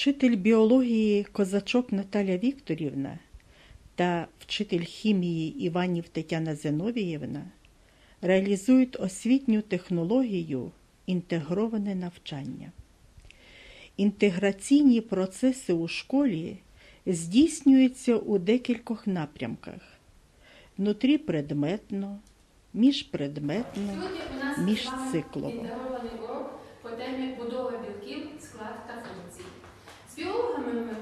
Вчитель біології Козачок Наталя Вікторівна та вчитель хімії Іванів Тетяна Зиновіївна реалізують освітню технологію інтегроване навчання. Інтеграційні процеси у школі здійснюються у декількох напрямках: внутріпредметно, міжпредметно, Сьогодні у нас з міжциклово. вами інтегрований урок по темі будова білків, склад та функції. З біологами ми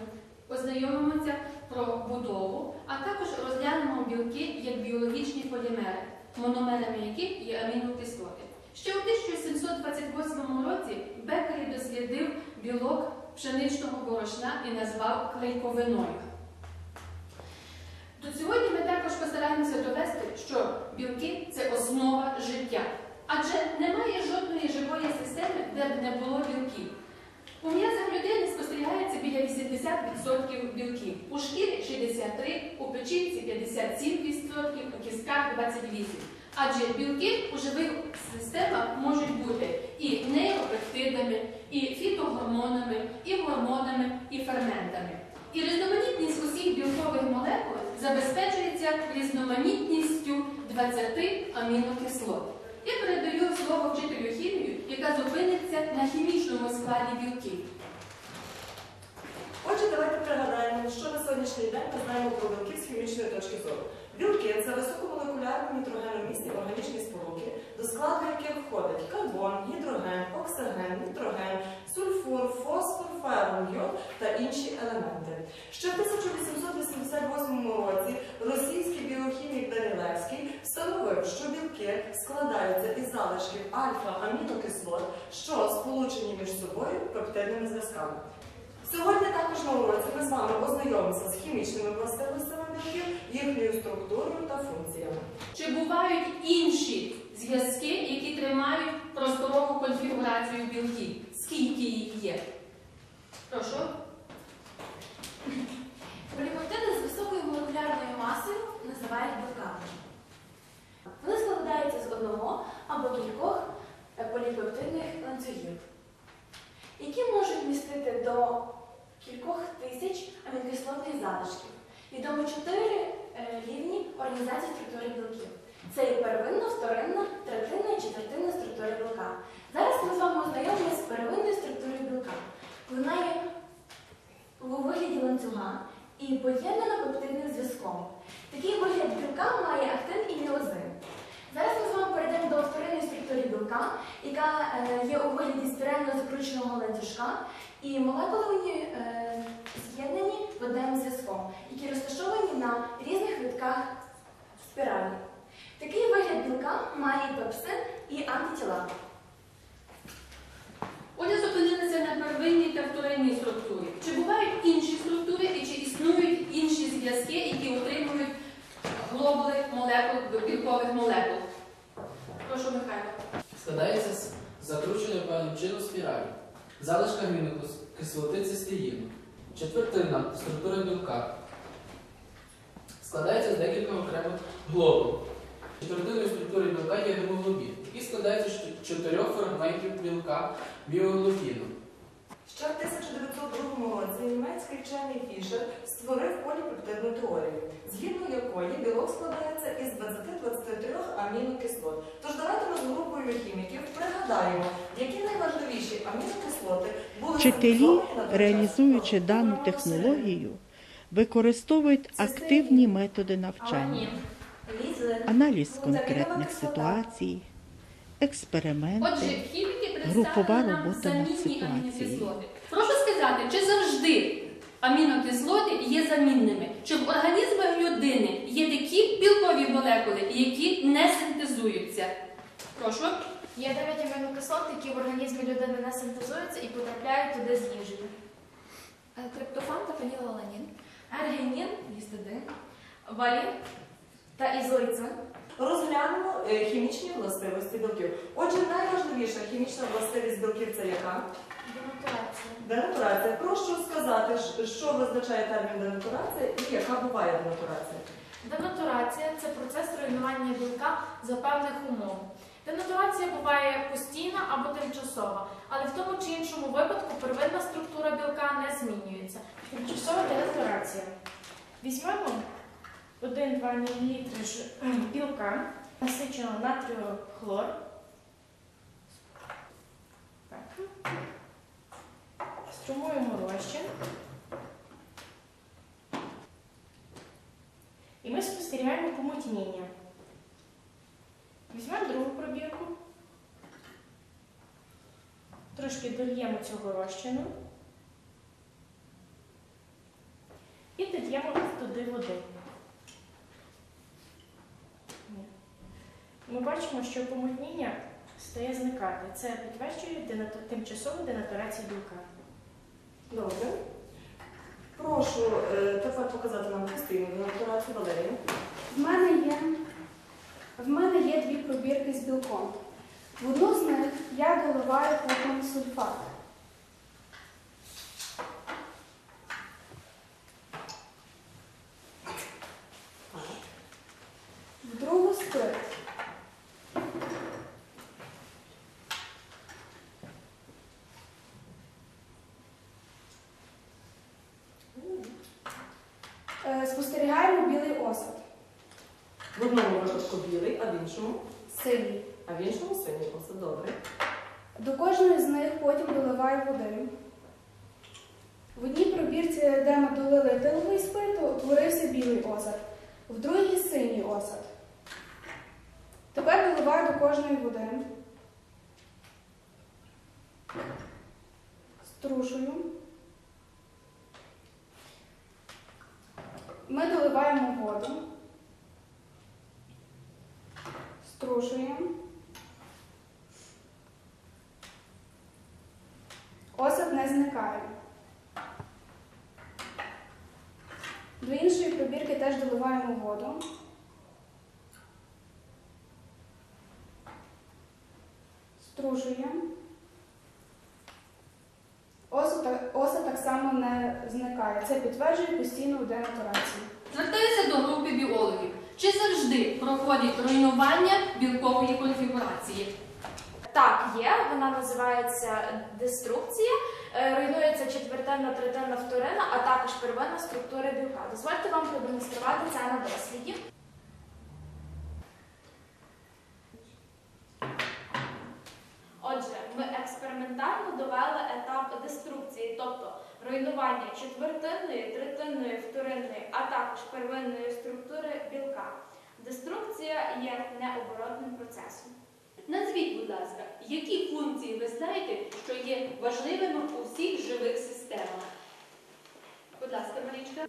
познайомимося про будову, а також розглянемо білки як біологічні полімери, мономерами яких є амінокислоти. Ще у 1728 році Беккері дослідив білок пшеничного борошна і назвав клейковиною. До сьогодні ми також постараємося довести, що білки це основа життя. Адже немає жодної живої системи, де б не було білків. У м'язах людини спостерігається біля 80% білків, у шкірі 63%, у печінці 57%, у кістках 28%. Адже білки у живих системах можуть бути і нейропептидами, і фітогормонами, і гормонами, і ферментами. І різноманітність усіх білкових молекул забезпечується різноманітністю 20 амінокислот. Я передаю слово вчителю хімію, яка зупиниться на хімічному складі білків. Отже, давайте пригадаємо, що на сьогоднішній день ми знаємо про білки з хімічної точки зору. Білки це високомолекулярні нітрогеномісні органічні сполуки, до складу яких входить карбон, гідроген, оксиген, нітроген, сульфур, фосфор, ферум, йод та інші елементи. Ще в 1888 році російський біохімік Данилевський встановив, що білки складаються із залишків альфа-амінокислот, що сполучені між собою пептидними зв'язками. Сьогодні також на ми з вами ознайомимося з хімічними властивостями білків, їхньою структурою та функціями. Чи бувають інші зв'язки, які тримають просторову конфігурацію білків? Скільки їх є? Прошу. Поліпептиди з високою молекулярною масою називають білками. Вони складаються з одного або кількох е, поліпептидних ланцюгів, які можуть містити до кількох тисяч амінокислотних залишків. Відомо чотири е, рівні організації структури білків. Це і первинна, вторинна, третинна і четвертинна структура білка. Зараз ми з вами ознайомимося з первинною структурою білка. Вона є у вигляді ланцюга і поєднана пептидним зв'язком. Такий вигляд білка має актин і міозин. Зараз ми з вами перейдемо до вторинної структури білка, яка е, є у вигляді спірально закрученого ланцюжка, і молекули у ній е, з'єднані водневим зв'язком, які розташовані на різних витках спіралі. Такий вигляд білка має пепсин і антитіла. Отже, зупинилися на первинній та вторинній структурі. Чи бувають інші структури і чи існують інші зв'язки, які утримують глобули молекул, білкових молекул? Прошу, Михайло. Складається з закрученої певним чином спіралі, залишка амінокислоти цистеїну, четвертина структура білка. Складається з декількох окремих глобул. Четвертиною структури білка є гемоглобін, який складається з чотирьох фрагментів білка біоглобіну. 1902 році німецький вчений Фішер створив поліпептидну теорію, згідно якої білок складається із 20-23 амінокислот. Тож давайте ми з групою хіміків пригадаємо, які найважливіші амінокислоти були Вчителі, реалізуючи дану технологію, використовують активні методи навчання, аналіз конкретних ситуацій, експерименти. Групова робота над ситуацією. Амінокислоти. Чи завжди амінокислоти є замінними? Чи в організмах людини є такі білкові молекули, які не синтезуються? Прошу. Є 9 амінокислот, які в організмі людини не синтезуються і потрапляють туди з їжею. Е, Триптофан та фенілаланін, аргінін, гістидин, валін та ізоїцин. Розглянемо хімічні властивості білків. Отже, найважливіша хімічна властивість білків це яка? Денатурація. Денатурація. Прошу сказати, що визначає термін денатурація і яка буває денатурація. Денатурація це процес руйнування білка за певних умов. Денатурація буває постійна або тимчасова, але в тому чи іншому випадку первинна структура білка не змінюється. реакція. Візьмемо 1-2 мл білка, насиченого натрію хлор. Струмуємо розчин. І ми спостерігаємо помутніння. Візьмемо другу пробірку. Трошки дольємо цього розчину. І додаємо туди води. Ми бачимо, що помутніння стає зникати. Це підтверджує денато- тимчасову денатурацію білка. Добре. Прошу е, тепер показати нам постійну денатурацію Валерію. В мене є, в мене є дві пробірки з білком. В одну з них я доливаю потім сульфат. В другу спирт. Е, Спостерігаємо білий осад. В одному випадку білий, а в іншому, Синій. а в іншому синій. Оце добре. До кожної з них потім доливаю води. В одній пробірці, де ми долили етиловий спирт, утворився білий осад, в другій синій осад. Тепер доливаю до кожної води. Струшую. Ми доливаємо воду. Струшуємо. Осад не зникає. До іншої пробірки теж доливаємо воду. Струшуємо. Осад, так- осад так само не зникає. Це підтверджує постійну денатурацію. Звертаюся до групи біологів. Чи завжди проходить руйнування білкової конфігурації? Так, є. Вона називається деструкція. Е, Руйнується четвертинна, третинна, вторинна, а також первинна структура білка. Дозвольте вам продемонструвати це на досліді. Отже, ми експериментально довели етап деструкції, тобто руйнування четвертинної, третинної, вторинної, а також первинної структури білка. Деструкція є необоротним процесом. Назвіть, будь ласка, які функції ви знаєте, що є важливими у всіх живих системах? Будь ласка, Марічка.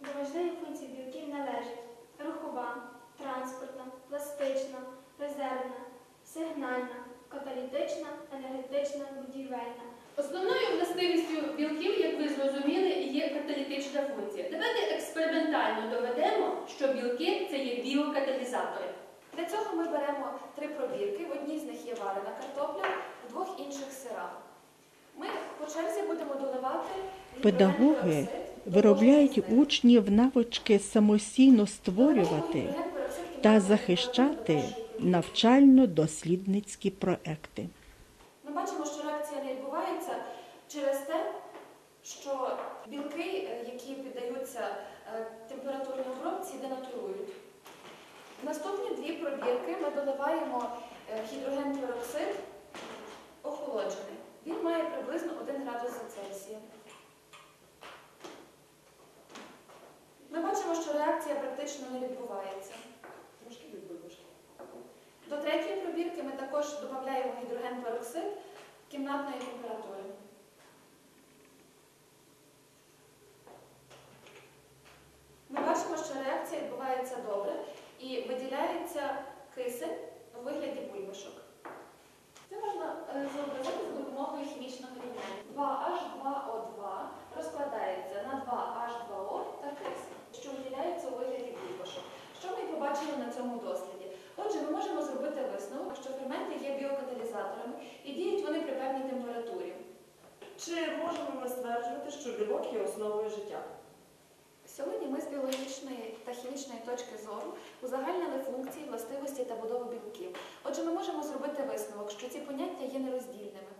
До важливих функцій білків належать рухова, транспортна, пластична, резервна, сигнальна, каталітична, енергетична, будівельна. Основною властивістю білків, як ви зрозуміли, є каталітична функція. Давайте експериментально доведемо, що білки це є біокаталізатори. Для цього ми беремо три пробірки. В одній з них є варена картопля, в двох інших сира. Ми по черзі будемо доливати Педагоги Виробляють учнів навички самостійно створювати та захищати навчально-дослідницькі проекти. Ми бачимо, що реакція не відбувається через те, що білки, е, які піддаються е, температурній обробці, денатурують. В наступні дві пробірки ми доливаємо е, гідроген пероксид охолоджений. Він має приблизно 1 градус за Цельсієм. Ми бачимо, що реакція практично не відбувається. Трошки від бульбашки. До третьої пробірки ми також додаємо гідроген пероксид кімнатної температури. Ми бачимо, що реакція відбувається добре і виділяється кисень у вигляді бульбашок. Це можна е, зобразити за допомогою хімічного рівняння. 2H2O2 розкладається на 2H2O та кисень, що виділяється у вигляді бульбашок. Що ми і побачили на цьому досліді? Отже, ми можемо зробити висновок, що ферменти є біокаталізаторами і діють вони при певній температурі. Чи можемо ми стверджувати, що білок є основою життя? Сьогодні ми з біологічної та хімічної точки зору узагальнили функції, властивості та будову білків. Отже, ми можемо зробити висновок, що ці поняття є нероздільними.